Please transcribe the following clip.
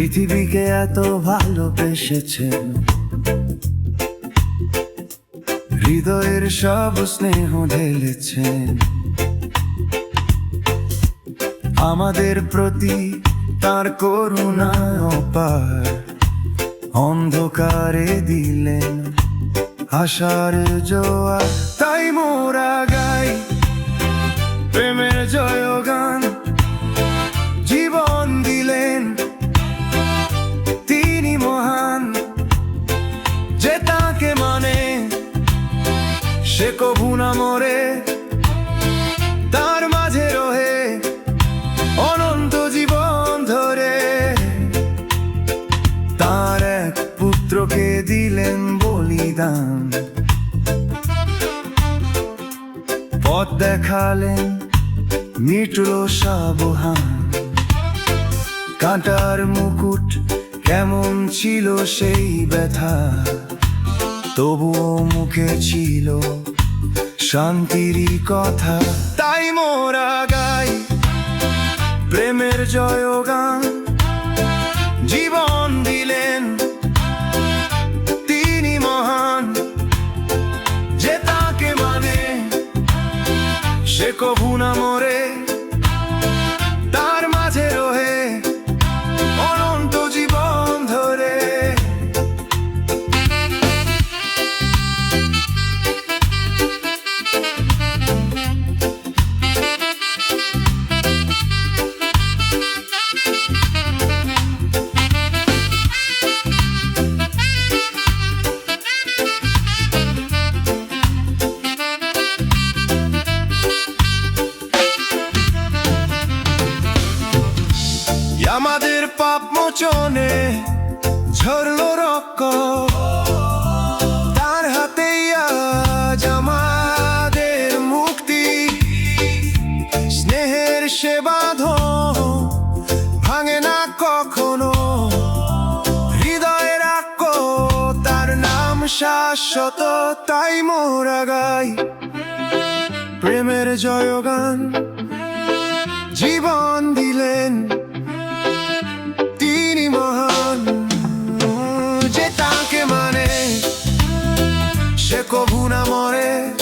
এত ভালোবেসেছেন হৃদয়ের সব স্নেহ ঢেলেছেন আমাদের প্রতি তার করুণা অপার। অন্ধকারে দিলেন আশার জোয়া তাই মোরা গাই না মরে, তার মাঝে রহে অনন্ত জীবন ধরে। তার এক পুত্রকে দিলেন বলিদান। পথ দেখালেন মিটল সাবহান কাঁটার মুকুট কেমন ছিল সেই ব্যথা, তবুও মুখে ছিল শান্তিরই কথা। তাই মোরা গাই প্রেমের জয় গান জীবন দিলেন তিনি মহান। যে তাকে মানে সে কভু না মরে। পাপ মোচনে ঝরলো রক্ত। তার হাতে আমাদের মুক্তি। স্নেহের সে বাঁধন ভাঙে না কখনো। হৃদয়ে রাখো তার নাম শাশ্বত, তাই মোরা গাই প্রেমের জয়গান জীবন দিলেন C'è come un amore